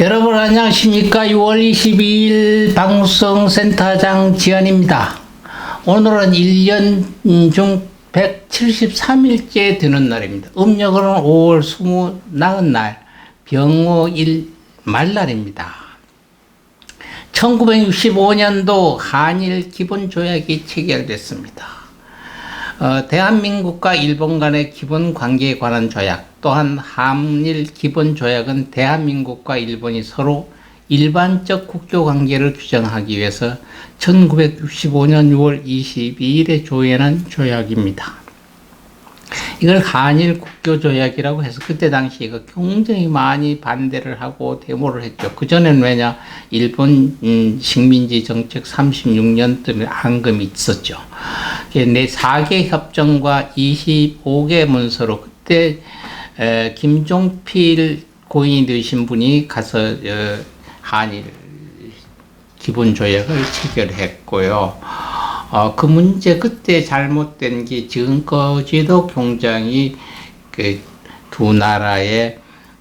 여러분 안녕하십니까? 6월 22일 방송 센터장 지연입니다. 오늘은 1년 중 173일째 되는 날입니다. 음력으로는 5월 20 나은 날 병호일 말날입니다. 1965년도 한일 기본조약이 체결됐습니다 어, 대한민국과 일본 간의 기본 관계에 관한 조약, 또한 한일 기본 조약은 대한민국과 일본이 서로 일반적 국교 관계를 규정하기 위해서 1965년 6월 22일에 조연한 조약입니다. 이걸 한일 국교 조약이라고 해서 그때 당시 이거 굉장히 많이 반대를 하고 데모를 했죠. 그전에는 왜냐 일본 음, 식민지 정책 36년 때문에 앙금이 있었죠. 내 4개 협정과 25개 문서로 그때 에, 김종필 고인이 되신 분이 가서 어, 한일 기본 조약을 체결했고요. 어, 그 문제 그때 잘못된 게 지금까지도 굉장히 그 두 나라의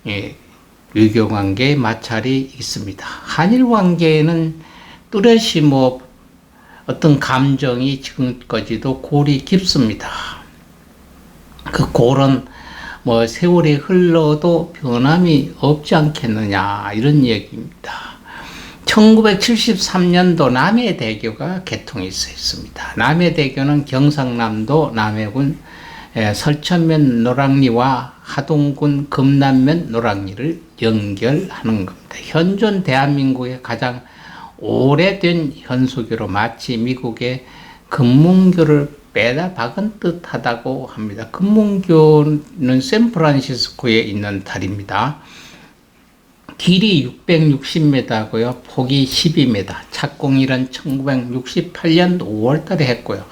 예, 외교 관계에 마찰이 있습니다. 한일 관계에는 뚜렷이 뭐 어떤 감정이 지금까지도 골이 깊습니다. 그 골은 뭐 세월이 흘러도 변함이 없지 않겠느냐 이런 얘기입니다. 1973년도 남해대교가 개통했어 있습니다. 남해대교는 경상남도 남해군 설천면 노랑리와 하동군 금남면 노랑리를 연결하는 겁니다. 현존 대한민국의 가장 오래된 현수교로 마치 미국의 금문교를 빼다 박은 듯 하다고 합니다. 금문교는 샌프란시스코에 있는 달입니다. 길이 660m고요. 폭이 12m. 착공일은 1968년 5월 달에 했고요.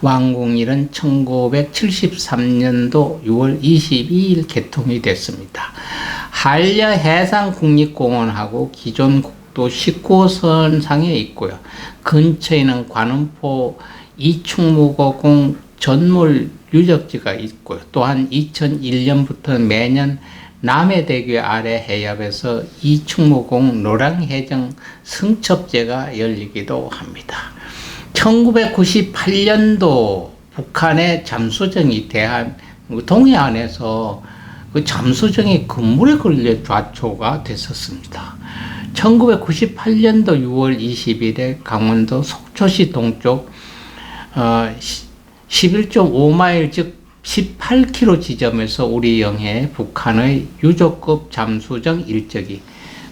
완공일은 1973년도 6월 22일 개통이 됐습니다. 한려 해상 국립공원하고 기존 국도 19호선 상에 있고요. 근처에는 관음포 이충무고공 전몰 유적지가 있고요. 또한 2001년부터 매년 남해대교 아래 해협에서 이충무공 노랑해정 승첩제가 열리기도 합니다. 1998년도 북한의 잠수정이 대한 동해안에서 그 잠수정이 그물에 걸려 좌초가 됐었습니다. 1998년도 6월 20일에 강원도 속초시 동쪽 어, 11.5마일 즉 18km 지점에서 우리 영해 북한의 유조급 잠수정 일적이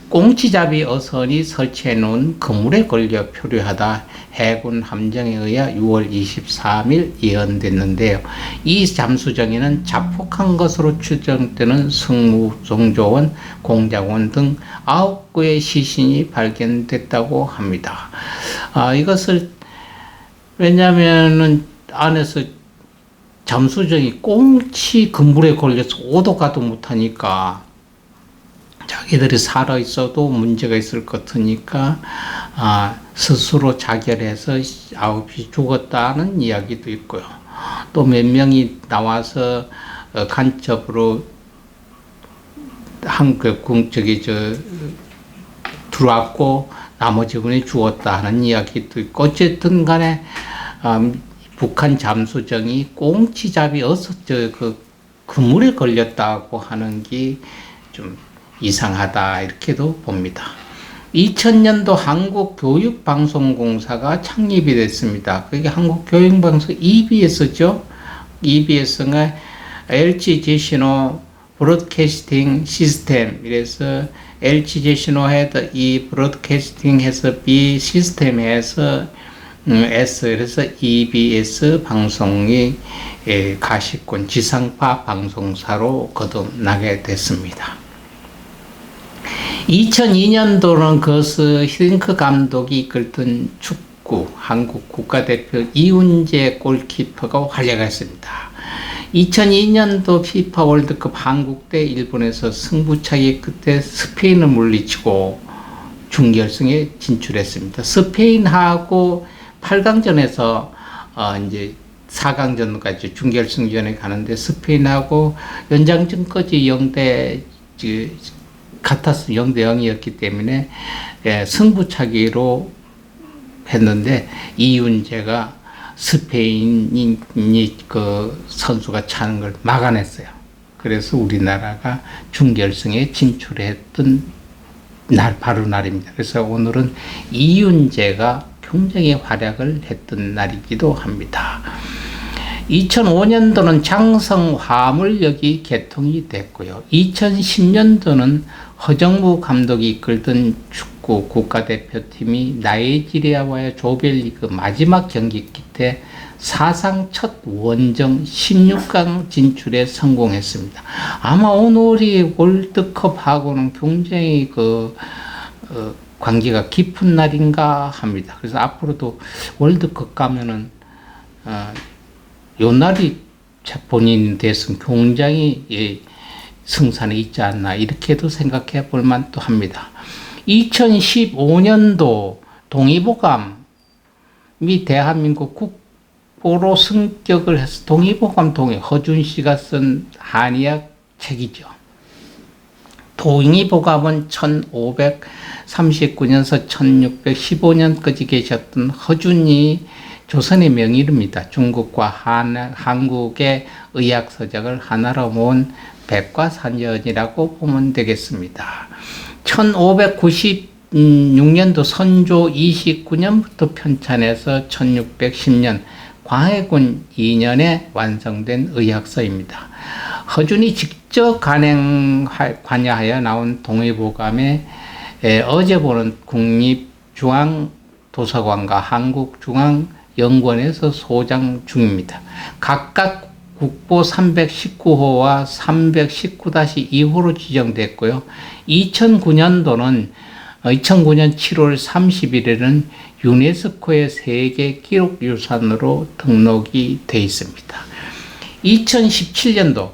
꽁치잡이 어선이 설치해 놓은 그물에 걸려 표류하다 해군 함정에 의해 6월 23일 예언됐는데요. 이 잠수정에는 자폭한 것으로 추정되는 승무, 종조원, 공작원 등 9구의 시신이 발견됐다고 합니다. 아, 이것을 왜냐면은 안에서 잠수정이 꽁치 그물에 걸려서 오도 가도 못하니까 자기들이 살아 있어도 문제가 있을 것 같으니까 아, 스스로 자결해서 아홉이 죽었다는 이야기도 있고요. 또 몇 명이 나와서 어, 간첩으로 한그 저기 저 들어왔고 나머지 분이 죽었다 하는 이야기도 있고 어쨌든 간에 음, 북한 잠수정이 꽁치잡이 어서 저그 그물에 걸렸다고 하는 게 좀 이상하다 이렇게도 봅니다. 2000년도 한국교육방송공사가 창립이 됐습니다. 그게 한국교육방송 EBS죠. EBS가 LG 제시노 브로드캐스팅 시스템 이래서 LG 제시노 해도 이 브로드캐스팅 해서 B 시스템에서 음, S 그래서 EBS 방송이 예, 가시권 지상파 방송사로 거듭나게 됐습니다. 2002년도는 그스 히딩크 감독이 이끌던 축구 한국 국가대표 이훈재 골키퍼가 활약했습니다. 2002년도 피파 월드컵 한국 대 일본에서 승부차기 끝에 스페인을 물리치고 준결승에 진출했습니다. 스페인하고 8강전에서 어 이제 4강전까지 준결승전에 가는데 스페인하고 연장전까지 0대 같았어 0대 0이었기 때문에 예, 승부차기로 했는데 이윤재가 스페인이 그 선수가 차는 걸 막아냈어요. 그래서 우리나라가 준결승에 진출했던 날 바로 날입니다. 그래서 오늘은 이윤재가 굉장히 활약을 했던 날이기도 합니다. 2005년도는 장성 화물역이 개통이 됐고요. 2010년도는 허정무 감독이 이끌던 축구 국가대표팀이 나이지리아와의 조별리그 마지막 경기 끝에 사상 첫 원정 16강 진출에 성공했습니다. 아마 오늘이 월드컵하고는 굉장히 그 어, 관계가 깊은 날인가 합니다. 그래서 앞으로도 월드컵 가면은 어, 요 날이 본인 대선 굉장히 예, 승산에 있지 않나 이렇게도 생각해 볼 만도 합니다. 2015년도 동의보감이 대한민국 국보로 승격을 해서 동의보감 동의 허준 씨가 쓴 한의학 책이죠. 동의보감은 1539년서 1615년까지 계셨던 허준이 조선의 명의입니다. 중국과 한, 한국의 의학 서적을 하나로 모은 백과사전이라고 보면 되겠습니다. 1596년도 선조 29년부터 편찬해서 1610년 광해군 2년에 완성된 의학서입니다. 허준이 직접 간행 관여하여 나온 동의보감에 어제 보는 국립중앙도서관과 한국중앙연구원에서 소장 중입니다. 각각 국보 319호와 319-2호로 지정됐고요. 2009년도는 2009년 7월 30일에는 유네스코의 세계 기록유산으로 등록이 돼 있습니다. 2017년도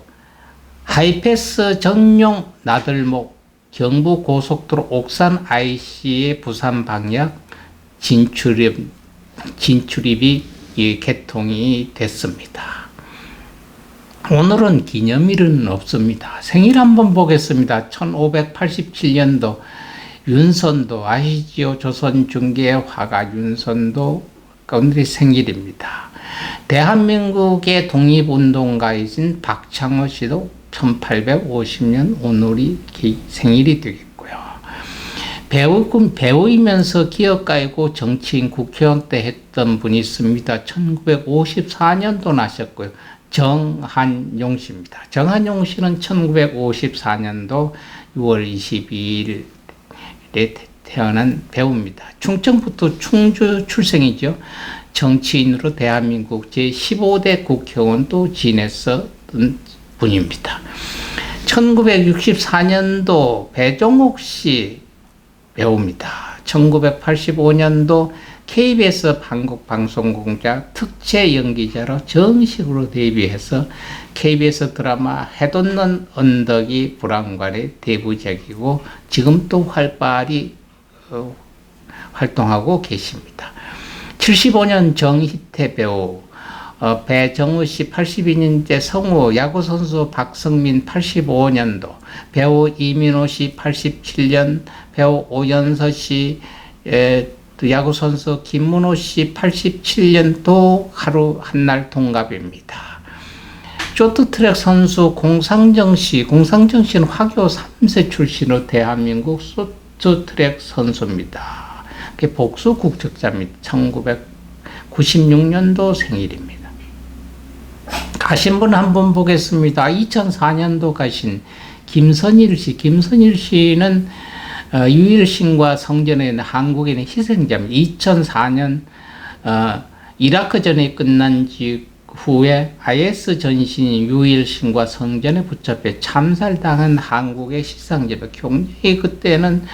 하이패스 전용 나들목 경부 고속도로 옥산 IC의 부산 방역 진출입, 진출입이 개통이 됐습니다. 오늘은 기념일은 없습니다. 생일 한번 보겠습니다. 1587년도 윤선도 아시지요? 조선중계의 화가 윤선도 오늘이 생일입니다. 대한민국의 독립운동가이신 박창호 씨도 1850년 오늘이 생일이 되겠고요. 배우, 배우이면서 기업가이고 정치인 국회의원 때 했던 분이 있습니다. 1954년도 나셨고요. 정한용 씨입니다. 정한용 씨는 1954년도 6월 22일에 태어난 배우입니다. 충청부터 충주 출생이죠. 정치인으로 대한민국 제15대 국회의원도 지냈었던 분입니다. 1964년도 배종옥 씨 배우입니다. 1985년도 KBS 한국 방송공작 특채 연기자로 정식으로 데뷔해서 KBS 드라마 해돋는 언덕이 불안관의 데뷔작이고 지금 또 활발히 어, 활동하고 계십니다. 75년 정희태 배우, 어, 배정우 씨 82년째 성우, 야구선수 박성민 85년도, 배우 이민호 씨 87년, 배우 오연서 씨, 에, 또 야구 선수 김문호 씨 87년도 하루 한 날 동갑입니다. 쇼트트랙 선수 공상정 씨, 공상정 씨는 화교 3세 출신으로 대한민국 쇼트트랙 선수입니다. 복수 국적자입니다. 1996년도 생일입니다. 가신 분 한 분 보겠습니다. 2004년도 가신 김선일 씨, 김선일 씨는 어, 유일신과 성전에는 한국에는 희생자입니다. 2004년 어, 이라크 전에 끝난 지 후에 IS 전신인 유일신과 성전에 붙잡혀 참살당한 한국의 시상제입니다. 굉장히 그때는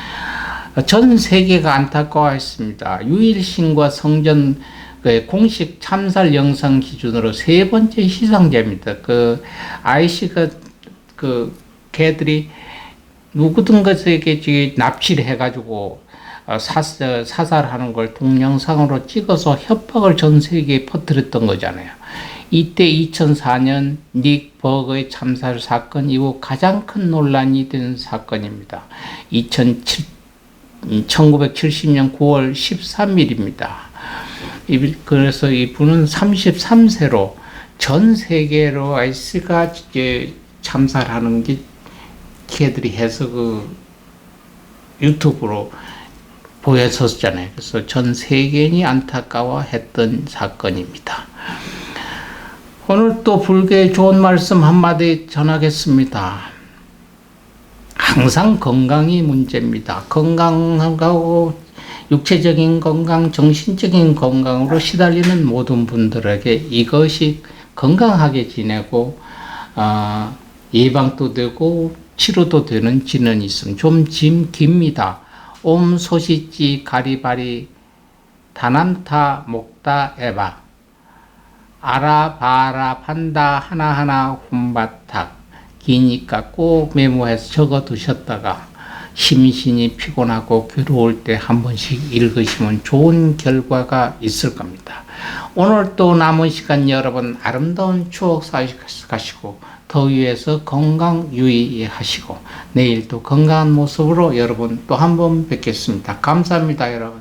전 세계가 안타까워했습니다. 유일신과 성전 그 공식 참살 영상 기준으로 세 번째 희생자입니다. 그 IC가 그 걔들이 누구든 것에게 납치를 해가지고 어, 사, 사살하는 걸 동영상으로 찍어서 협박을 전 세계에 퍼뜨렸던 거잖아요. 이때 2004년 닉 버거의 참사 사건 이후 가장 큰 논란이 된 사건입니다. 2007, 1970년 9월 13일입니다. 그래서 이분은 33세로 전 세계로 아이스가 이제 참사를 하는 게 걔들이 해서 그 유튜브로 보여줬잖아요. 그래서 전 세계인이 안타까워했던 사건입니다. 오늘 또 불교의 좋은 말씀 한마디 전하겠습니다. 항상 건강이 문제입니다. 건강하고 육체적인 건강, 정신적인 건강으로 시달리는 모든 분들에게 이것이 건강하게 지내고 어, 예방도 되고 치료도 되는 지는 있음. 좀 짐 깁니다. 옴 소시지 가리바리 다남타 목다 에바 아라바라 판다 하나하나 혼바탁 기니까 꼭 메모해서 적어 두셨다가 심신이 피곤하고 괴로울 때 한 번씩 읽으시면 좋은 결과가 있을 겁니다. 오늘 또 남은 시간 여러분 아름다운 추억 쌓으시고 더위에서 건강 유의하시고 내일 또 건강한 모습으로 여러분 또 한 번 뵙겠습니다. 감사합니다, 여러분.